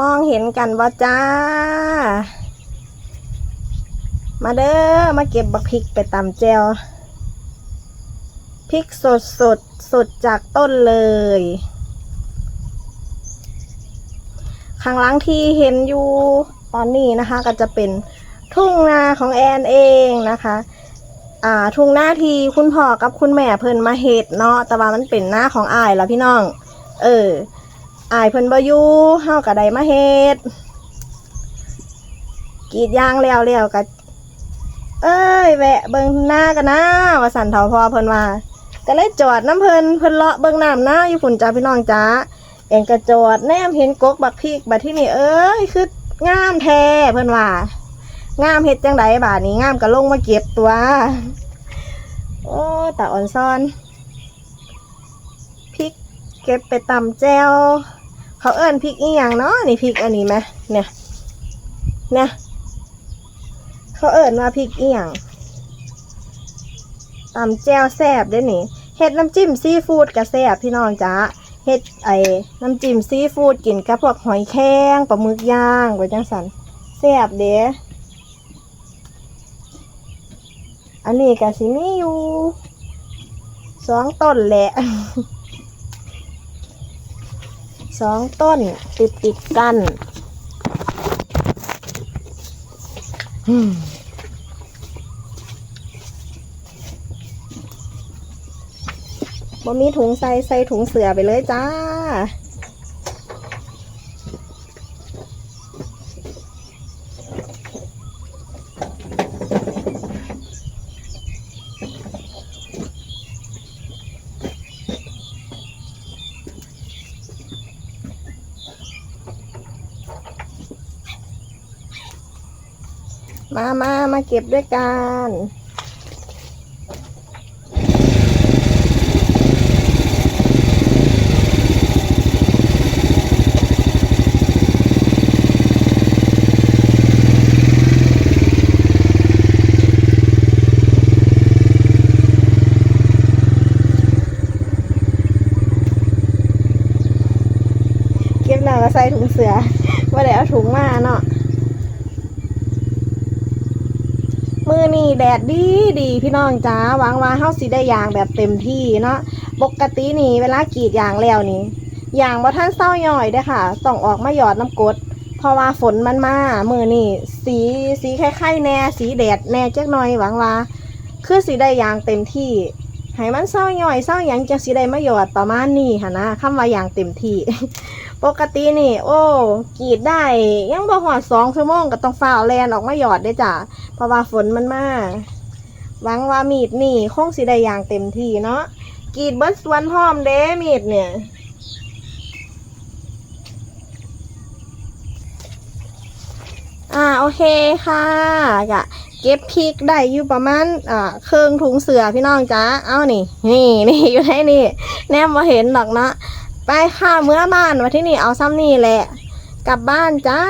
มองเห็นกันบ่จ้า มาเด้อ มาเก็บบักพริกไปตำแจวพริกสดสดสดจากต้นเลย ข้างหลังที่เห็นอยู่ตอนนี้นะคะ ก็จะเป็นทุ่งนาของแอนเองนะคะ อ่า ทุ่งนาที่คุณพ่อกับคุณแม่เพิ่นมาเฮ็ดเนาะ แต่ว่ามันเป็นหน้าของอายแล้วพี่น้อง เออ อายเพิ่นบ่อยู่เฮาก็ได้มาเฮ็ดกรีดยางแล้วแล้วก็เอ้ยแวะเบิ่งหน้ากันนะว่าสันเฒ่าพอเพิ่นว่าก็เลยจอดน้ำเพิ่นเพิ่นเลาะเบิ่งน้ำหน้าอยู่ฝุ่นจ้าพี่น้องจ้าเองก็จอดแนมเห็นกกบักพริกบัดที่นี่เอ้ยคืองามแท้เพิ่นว่างามเฮ็ดจังไดบาดนี้งามก็ลงมาเก็บตัว โอ้ตาอ่อนซ่อนพริกเก็บไปตำแจว เขาเอิ้นพริกอีหยังเนาะนี่พริกอันนี้ไหมเนี่ยเนี่ยเขาเอิ้นว่าพริกอีหยังตำแจวแซ่บเด้นี่เฮ็ดน้ำจิ้มซีฟู้ดก็แซ่บพี่น้องจ้าเฮ็ดไอ้น้ำจิ้มซีฟู้ดกินกับพวกหอยแครงปลาหมึกย่างไว้จังสันแซ่บเด้อันนี้ก็สิมีอยู่สองต้นแหละ สองต้นติดติดๆกันอืมบ่มีถุงใส่ใส่ถุงเสือไปเลยจ้า มามามาเก็บด้วยกันเก็บแล้วก็ใส่ถุงเสือว่าได้เอาถุงมาเนาะ มือนี่แดดดีดีพี่น้องจ้าหวังว่าเฮาสิได้ยางแบบเต็มที่เนาะปกตินี่เวลากรีดยางแล้วนี่ยางบ่ท่านเศร้าย่อยเด้อค่ะ ต้องออกมาหยอดน้ำกดเพราะว่าฝนมันมามือนี่สีสีคล้ายๆแน่สีแดดแน่จักหน่อยหวังว่าคือสิได้ยางเต็มที่ให้มันเศร้าย่อยเศร้าหยังจังสิได้มาหยอดประมาณนี้ค่ะนะคำว่ายางเต็มที่ ปกตินี่ โอ้กรีดได้ยังบ่หอดสองชั่วโมงก็ต้องฝ้าวแลนออกมาหยอดได้จ้ะเพราะว่าฝนมันมาหวังว่ามีดนี่คงสิได้อย่างเต็มที่เนาะกรีดเบิดสวนพร้อมเด้มีดเนี่ยอ่าโอเคค่ะกะเก็บพริกได้อยู่ประมาณอ่าเครื่องถุงเสือพี่น้องจ้าเอานี่ นี่นี่อยู่ในนี่ แนมมาเห็นดอกเนาะ ไปค่ะเมื่อบ้านมาที่นี่เอาซ้ำนี่แหละ กลับบ้านจ้า